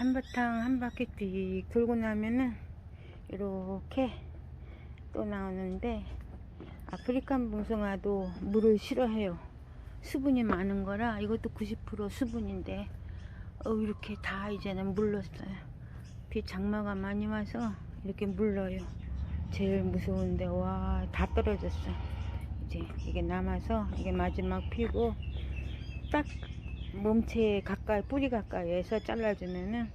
한바탕 한 바퀴 씩 돌고 나면은 이렇게 또 나오는데 아프리칸 봉숭아도 물을 싫어해요. 수분이 많은 거라 이것도 90% 수분인데 어, 이렇게 다 이제는 물렀어요. 비 장마가 많이 와서 이렇게 물러요. 제일 무서운데 와 다 떨어졌어. 이제 이게 남아서 이게 마지막 피고 딱 몸체 가까이 뿌리 가까이에서 잘라주면은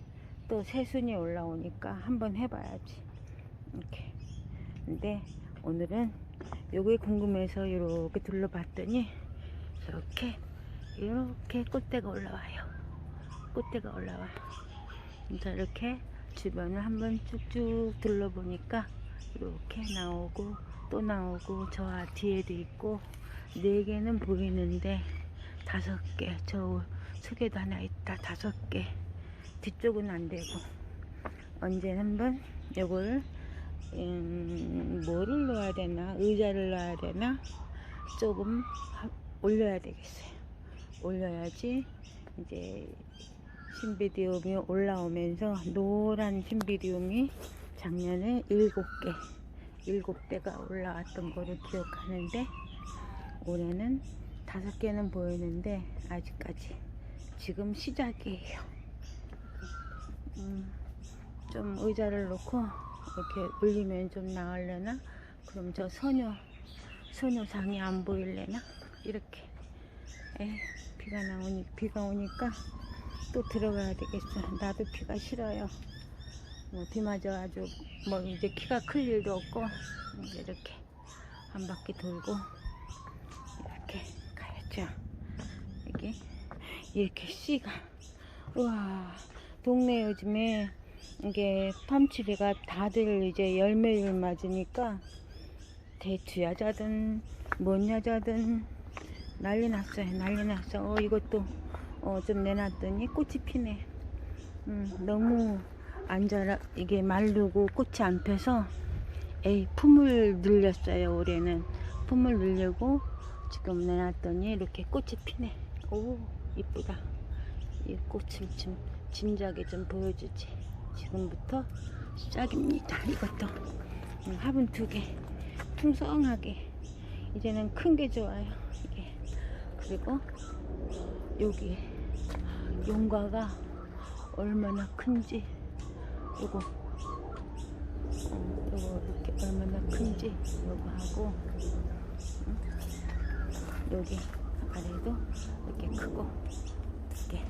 또 새순이 올라오니까 한번 해봐야지. 이렇게. 근데 오늘은 요게 궁금해서 이렇게 둘러봤더니 이렇게 이렇게 꽃대가 올라와요. 꽃대가 올라와. 이렇게 주변을 한번 쭉쭉 둘러보니까 이렇게 나오고 또 나오고 저 뒤에도 있고 네 개는 보이는데 다섯 개. 저 속에도 하나 있다. 다섯 개. 뒤쪽은 안 되고. 언제 한번 요걸 음, 뭐를 넣어야 되나? 의자를 넣어야 되나? 조금 하- 올려야 되겠어요. 올려야지 이제 신비디움이 올라오면서 노란 신비디움이 작년에 일곱 개 일곱 대가 올라왔던 거를 기억하는데 올해는 다섯 개는 보이는데 아직까지 지금 시작이에요. 음, 좀 의자를 놓고 이렇게 올리면 좀 나으려나? 그럼 저 소녀 소녀상이 안 보일래나? 이렇게 에 비가 나오니 비가 오니까 또 들어가야 되겠어. 나도 비가 싫어요. 뭐비 맞아가지고 뭐 이제 키가 클 일도 없고 이제 이렇게 한 바퀴 돌고 이렇게 가야죠. 여기 이렇게 씨가. 우와 동네 요즘에 이게 팜치리가 다들 이제 열매를 맞으니까 대추 야자든 뭔 야자든 난리 났어요 난리 났어. 어 이것도 어, 좀 내놨더니 꽃이 피네. 음, 너무 안 자라 이게 마르고 꽃이 안 펴서 에이 품을 늘렸어요 올해는. 품을 늘리고 지금 내놨더니 이렇게 꽃이 피네 오 이쁘다. 이 꽃을 좀 진작에 좀 보여주지. 지금부터 시작입니다. 이것도. 음, 화분 두개. 풍성하게. 이제는 큰 게 좋아요. 이게. 그리고 여기 용과가 얼마나 큰지. 요거. 어, 요거 이렇게 얼마나 큰지 요거 하고. 응? 여기 아래도 이렇게 크고 두개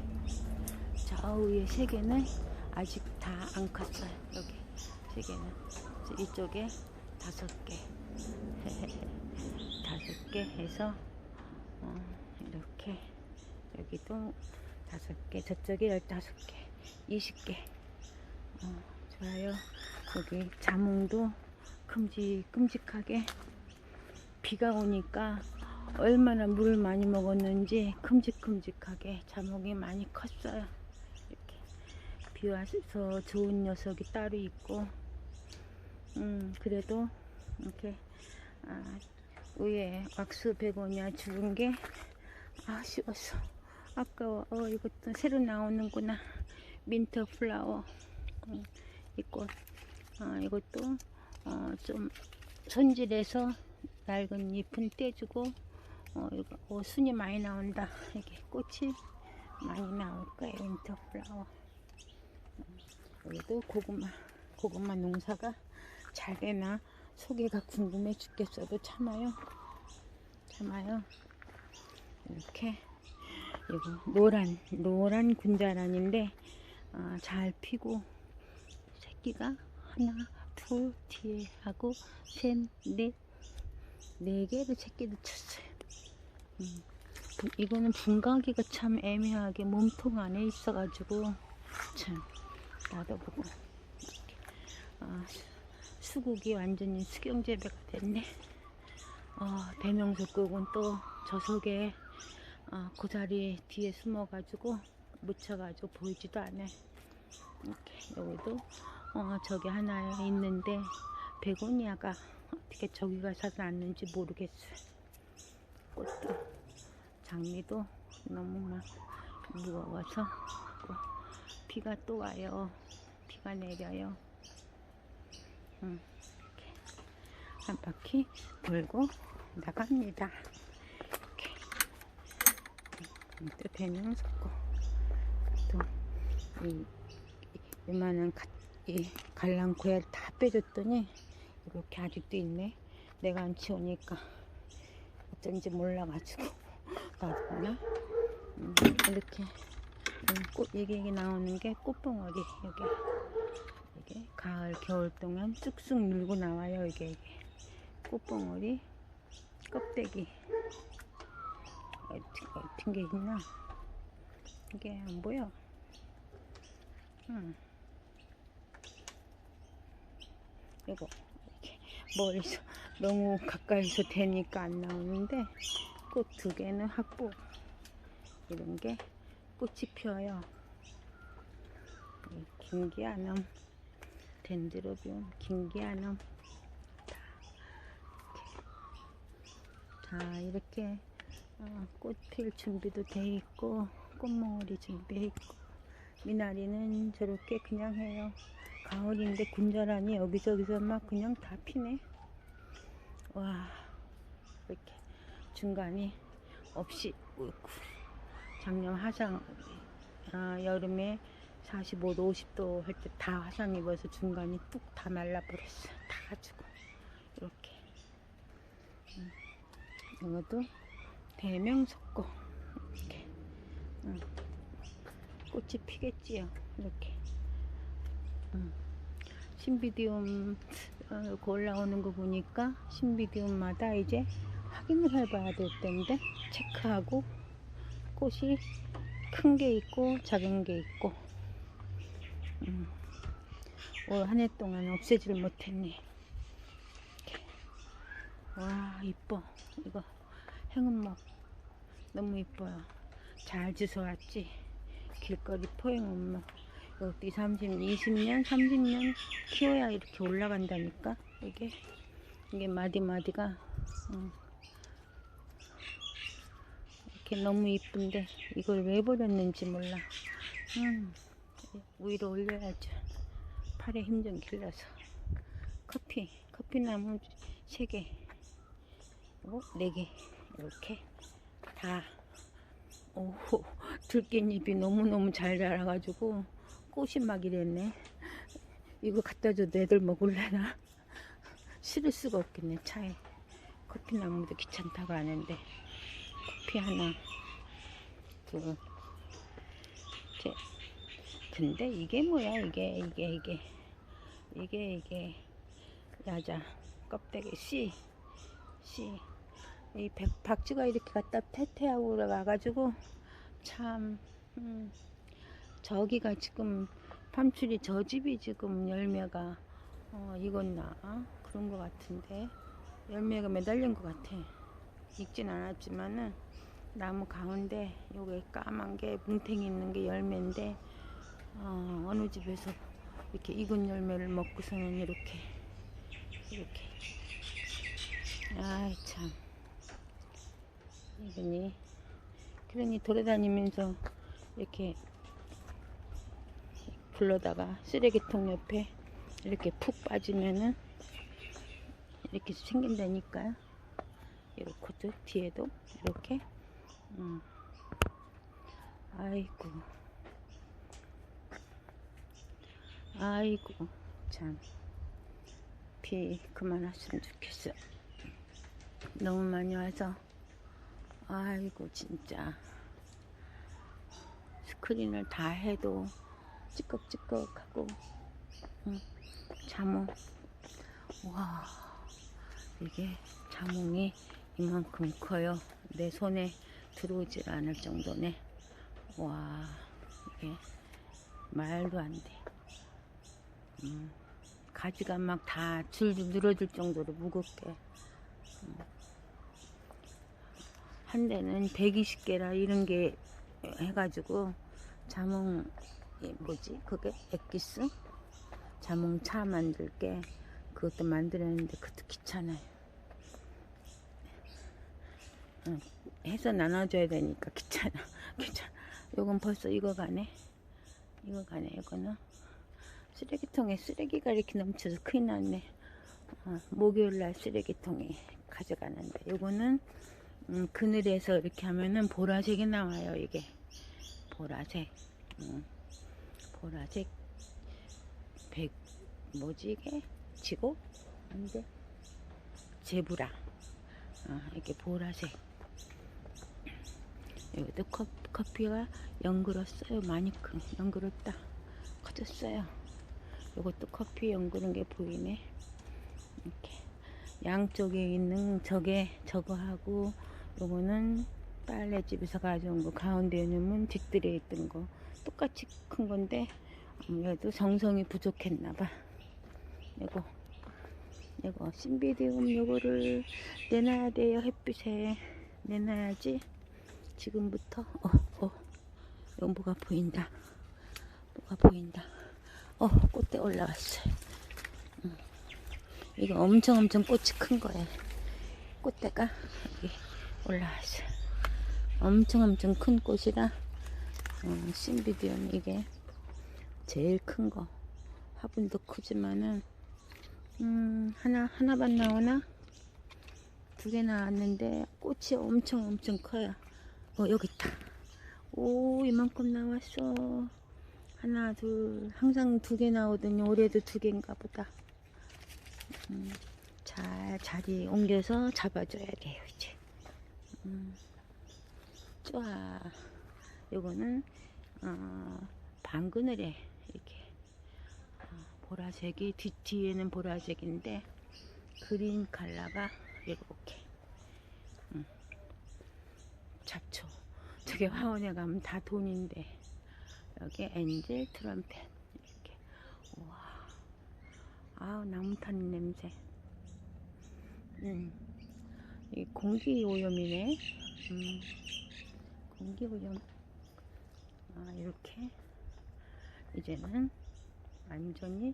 저 위에 세 개는 아직 다 안 컸어요. 여기 세 개는. 저 이쪽에 다섯 개. 다섯 개 해서 어, 이렇게 여기도 다섯 개 저쪽에 열다섯 개 이십 개. 어, 좋아요. 여기 자몽도 큼직 큼직하게 비가 오니까 얼마나 물을 많이 먹었는지 큼직큼직하게 자몽이 많이 컸어요. 이렇게 비 와서 좋은 녀석이 따로 있고 음 그래도 이렇게 아, 위에 왁스 베고니아 주는 게 아쉬웠어 아까워. 어 이것도 새로 나오는구나. 민트 플라워. 음, 이꽃 아, 이것도 어, 좀 손질해서 낡은 잎은 떼주고 어, 이거 어, 순이 많이 나온다. 이게 꽃이 많이 나올 거예요 민트 플라워. 음, 여기도 고구마 고구마 농사가 잘 되나 소개가 궁금해 죽겠어도 참아요. 참아요. 이렇게. 이거 노란 노란 군자란인데 어, 잘 피고 새끼가 하나 둘 뒤에 하고 셋넷네 개를 새끼를 쳤어요. 음, 분- 이거는 분갈이가 참 애매하게 몸통 안에 있어가지고 참 나도 보고 이렇게. 아, 수국이 완전히 수경재배가 됐네. 어, 대명석국은 또 저 속에 어, 그 자리 뒤에 숨어가지고 묻혀가지고 보이지도 않아. 이렇게 여기도 어, 저기 하나 있는데 베고니아가 어떻게 저기 가서 났는지 모르겠어요. 꽃도 장미도 너무 막 무거워서 비가 또 와요. 비가 내려요. 음, 이렇게 한 바퀴 돌고 나갑니다. 이렇게 음, 또 배낭 섞고 또이 이만한 가, 이 갈랑고야를 다 빼줬더니 이렇게 아직도 있네. 내가 안 치우니까 어쩐지 몰라가지고. 놔뒀나? 음, 이렇게 음, 꽃 이게, 이게 나오는 게 꽃봉오리. 여기 이게 가을 겨울 동안 쑥쑥 물고 나와요 이게 이게. 꽃봉오리 껍데기. 어떻게 어떤 게 있나? 이게 안 보여. 음. 요거 이렇게 멀리서 너무 가까이서 대니까 안 나오는데 꽃 두 개는 확보. 이런 게 꽃이 피어요. 이 김기아넘 덴드로비움 김기아넘 다 이렇게 어, 꽃필 준비도 돼 있고 꽃몽오리 준비해 있고. 미나리는 저렇게 그냥 해요. 가을인데 군자란이 여기저기서 막 그냥 다 피네 와 이렇게 중간이 없이 우이쿠. 작년 화상 아, 여름에 45도 50도 할 때 다 화상 입어서 중간이 뚝 다 말라버렸어 다 가지고 이렇게 음. 이것도 대명석고 이렇게 음. 꽃이 피겠지요 이렇게 음. 신비디움 어, 이렇게 올라오는 거 보니까 신비디움마다 이제 확인을 해봐야 될 텐데 체크하고 꽃이 큰 게 있고 작은 게 있고. 음, 올한 해 동안 없애지를 못했네. 와 이뻐. 이거 행운목. 너무 이뻐요. 잘 주워왔지? 길거리 포행운목 이것도 30, 20년 30년 키워야 이렇게 올라간다니까 이게 이게 마디 마디가 음. 이렇게 너무 이쁜데 이걸 왜 버렸는지 몰라. 음, 위로 올려야죠. 팔에 힘 좀 길러서. 커피, 커피 나무 3개, 오, 4개, 이렇게 다. 오, 들깻잎이 너무너무 잘 자라가지고 꽃이 막 이랬네. 이거 갖다 줘도 애들 먹을래나? 실을 수가 없겠네, 차에. 커피 나무도 귀찮다고 하는데. 커피 하나 그 이렇게 근데 이게 뭐야 이게 이게 이게 이게 이게 야자 껍데기 씨 씨. 이 백, 박쥐가 이렇게 갖다 태태하고 와가지고 참 음, 저기가 지금 밤출이 저 집이 지금 열매가 어, 익었나? 그런 것 같은데. 열매가 매달린 것 같아. 익진 않았지만은 나무 가운데 요게 까만 게 뭉탱이 있는 게 열매인데 어, 어느 집에서 이렇게 익은 열매를 먹고서는 이렇게 이렇게. 아이 참. 이러니. 그러니 돌아다니면서 이렇게 불러다가 쓰레기통 옆에 이렇게 푹 빠지면은 이렇게 생긴다니까요. 이렇게도 뒤에도 이렇게. 음. 아이고. 아이고. 참. 비 그만왔으면 좋겠어. 너무 많이 와서. 아이고 진짜. 스크린을 다 해도 찌꺽찌꺽하고 응. 자몽 와 이게 자몽이 이만큼 커요 내 손에 들어오질 않을 정도네 와 이게 말도 안돼 음, 가지가 막 다 줄줄 늘어질 정도로 무겁게 음. 한 대는 120개라 이런 게 해가지고 자몽 이 뭐지? 그게? 액기스 자몽차 만들 게. 그것도 만들었는데 그것도 귀찮아요. 응, 해서 나눠줘야 되니까 귀찮아. 귀찮아. 요건 벌써 익어가네. 이거 가네 이거는. 쓰레기통에 쓰레기가 이렇게 넘쳐서 큰일 났네. 어, 목요일날 쓰레기통에 가져가는데. 요거는 음, 그늘에서 이렇게 하면은 보라색이 나와요 이게. 보라색. 음, 보라색 백 뭐지 이게? 지고? 안돼 제브라. 어, 이렇게 보라색. 커, 커피가 연그렀어요. 많이 큰 연그렀다. 커졌어요. 이것도 커피 연그른 게 보이네. 이렇게. 양쪽에 있는 저게 저거하고 요거는 빨래집에서 가져온 거 가운데 놓으면 뒷뜰에 있던 거 똑같이 큰 건데 아무래도 정성이 부족했나 봐 이거 이거 신비디움 요거를 내놔야 돼요 햇빛에 내놔야지 지금부터 어, 어, 여기 뭐가 보인다. 뭐가 보인다. 어, 꽃대 올라왔어요. 음. 이거 엄청 엄청 꽃이 큰 거예요. 꽃대가 여기 올라왔어요. 엄청 엄청 큰 꽃이라 어, 신비디움 이게 제일 큰 거. 화분도 크지만은 음, 하나 하나만 나오나? 두 개 나왔는데 꽃이 엄청 엄청 커요. 어, 여기 있다. 오, 이만큼 나왔어. 하나, 둘, 항상 두 개 나오더니 올해도 두 개인가 보다. 음, 잘 자리 옮겨서 잡아줘야 돼요, 이제. 음, 좋아. 요거는, 어, 방그늘에 이렇게, 어, 보라색이, 뒤, 뒤에는 보라색인데, 그린 컬러가 이렇게. 잡초. 저게 화원에 가면 다 돈인데. 여기 엔젤 트럼펫. 이렇게. 우와. 아우, 나무탄 냄새. 음. 이 공기 오염이네. 음. 공기 오염. 아, 이렇게. 이제는 완전히,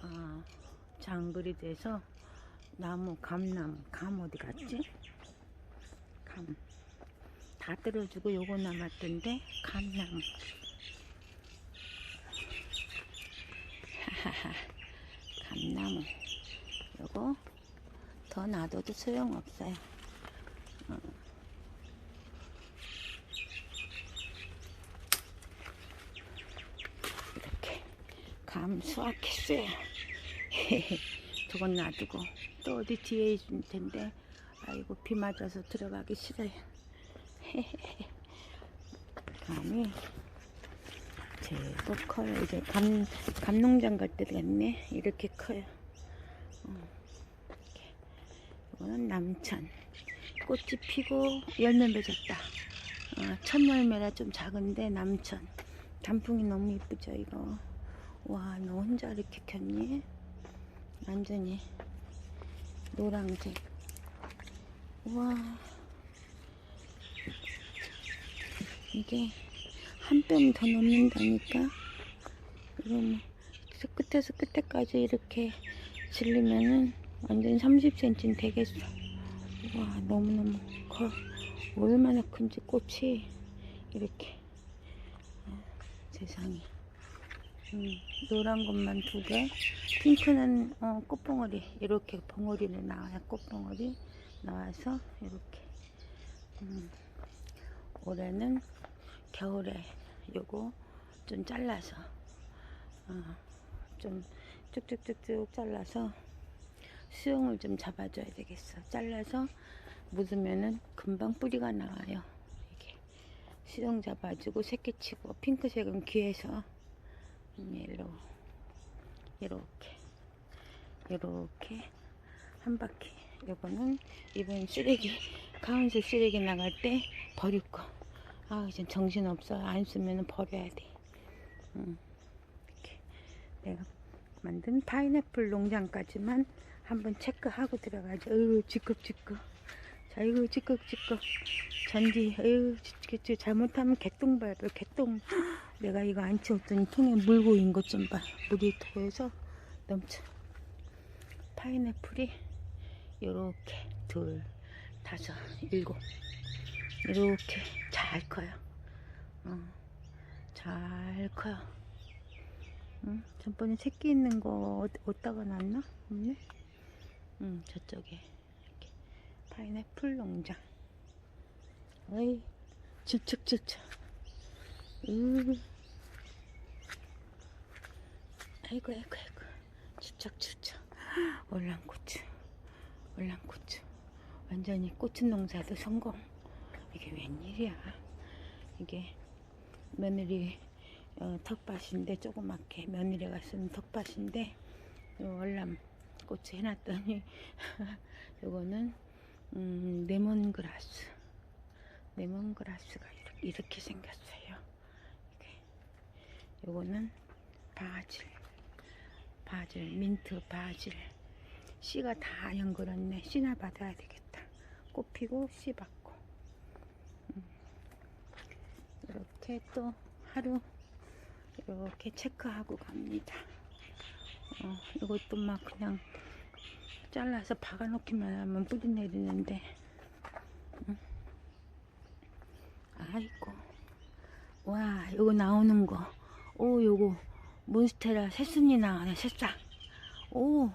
아, 장글이 돼서 나무, 감나무, 감 어디 갔지? 감. 다 떨어지고 요거 남았던데 감나무 감나무 요거 더 놔둬도 소용없어요 어. 이렇게 감 수확했어요 저건 놔두고 또 어디 뒤에 있을 텐데 아이고 비 맞아서 들어가기 싫어요 감이 제법 커요. 이제 감, 감농장 갈 때 됐네. 이렇게 커요. 어. 이거는 남천. 꽃이 피고 열매 맺었다. 어, 첫 열매라 좀 작은데 남천. 단풍이 너무 이쁘죠, 이거. 와, 너 혼자 이렇게 켰니? 완전히 노랑색. 와. 이게 한 뼘 더 넘는다니까 이러면 끝에서 끝에까지 이렇게 질리면은 완전 30cm 되겠어 와 너무너무 커 얼마나 큰지 꽃이 이렇게 아, 세상에 음, 노란 것만 두 개, 핑크는 어, 꽃봉오리 이렇게 봉오리는 나와요. 꽃봉오리 나와서 이렇게 음, 올해는 겨울에 요거 좀 잘라서 어, 좀 쭉쭉쭉쭉 잘라서 수영을 좀 잡아줘야 되겠어. 잘라서 묻으면은 금방 뿌리가 나와요. 이게 수영 잡아주고 새끼치고 핑크색은 귀에서 얘로 이렇게 이렇게 한 바퀴 요거는 이번 쓰레기 가운데 쓰레기 나갈 때 버릴 거. 아 이제 정신 없어. 안 쓰면 버려야 돼. 음, 이렇게 내가 만든 파인애플 농장까지만 한번 체크하고 들어가죠. 어유 지긋지긋. 자 이거 지긋지긋. 잔디. 어유 지긋지긋. 잘못하면 개똥 밟을 개똥. 내가 이거 안 치웠더니 통에 물 고인 것 좀 봐. 물이 토해서 넘쳐. 파인애플이 요렇게 둘, 다섯, 일곱 이렇게 잘 커요. 어, 잘 커요. 응? 전번에 새끼 있는 거 어- 어디다가 놨나? 없네? 응, 저쪽에. 파인애플 농장. 어이, 주축주축. 으. 아이고, 아이고, 아이고. 주축주축. 월남고추. 월남고추. 완전히 고추 농사도 성공. 이게 웬일이야. 이게 며느리 어, 텃밭인데 조그맣게 며느리가 쓴 텃밭인데 요 월남 고추 해놨더니 요거는 음, 레몬그라스. 레몬그라스가 이렇게, 이렇게 생겼어요. 이게. 요거는 바질. 바질 민트 바질. 씨가 다 연그렸네. 씨나 받아야 되겠다. 꽃 피고 씨 받고. 음. 이렇게 또 하루 이렇게 체크하고 갑니다. 어, 이것도 막 그냥 잘라서 박아놓기만 하면 뿌리 내리는데, 응? 아이고, 와, 이거 나오는 거, 오, 요거 몬스테라 새순이 나오네, 새싹. 오,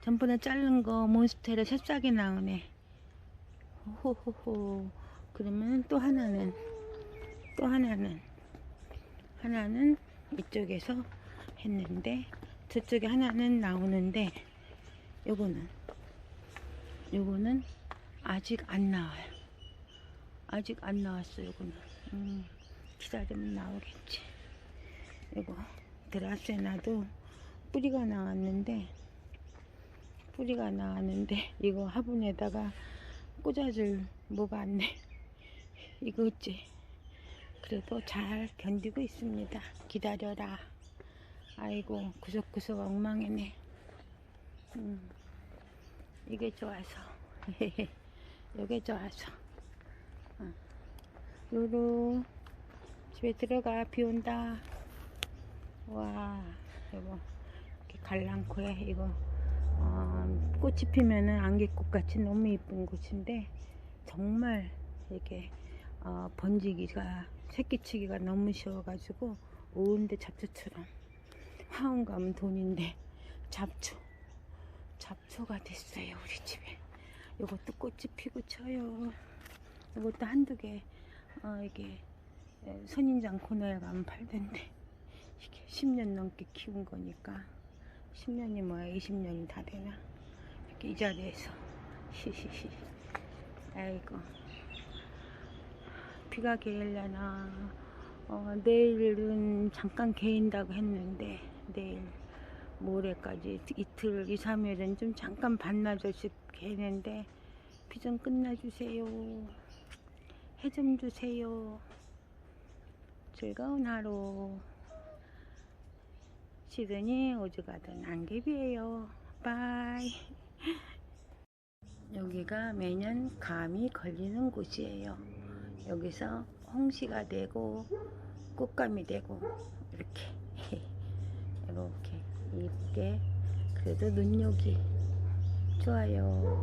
전번에 자른 거 몬스테라 새싹이 나오네. 호호호. 그러면 또 하나는, 또 하나는, 하나는 이쪽에서 했는데 저쪽에 하나는 나오는데 요거는 요거는 아직 안 나와요 아직 안 나왔어 요거는 음, 기다리면 나오겠지 요거 드라세나도 뿌리가 나왔는데 뿌리가 나왔는데 이거 화분에다가 꽂아줄 뭐가 안네 이거 있지 그래도 잘 견디고 있습니다. 기다려라. 아이고 구석구석 엉망이네. 음, 이게 좋아서. 이게 좋아서. 어. 루루 집에 들어가 비 온다. 와 이거 이렇게 갈랑코에 이거 어, 꽃이 피면은 안개꽃 같이 너무 예쁜 곳인데 정말 이게 어, 번지기가 새끼치기가 너무 쉬워가지고 오는데 잡초처럼 화원 가면 돈인데 잡초 잡초가 됐어요 우리 집에. 이것도 꽃이 피고 쳐요. 이것도 한두 개 어, 이게 에, 선인장 코너에 가면 팔던데. 이게 10년 넘게 키운 거니까. 10년이 뭐야 20년이 다 되나? 이렇게 이 자리에서. 히히히. 아이고. 비가 개일려나. 어, 내일은 잠깐 개인다고 했는데 내일 모레까지 이틀 2, 3일은 좀 잠깐 반나절씩 개는데 비 좀 끝나주세요. 해 좀 주세요. 즐거운 하루. 시드니 오즈가든 안개비예요. 바이. 여기가 매년 감이 걸리는 곳이에요. 여기서 홍시가 되고 꽃감이 되고 이렇게. 이렇게 이쁘게. 그래도 눈요기 좋아요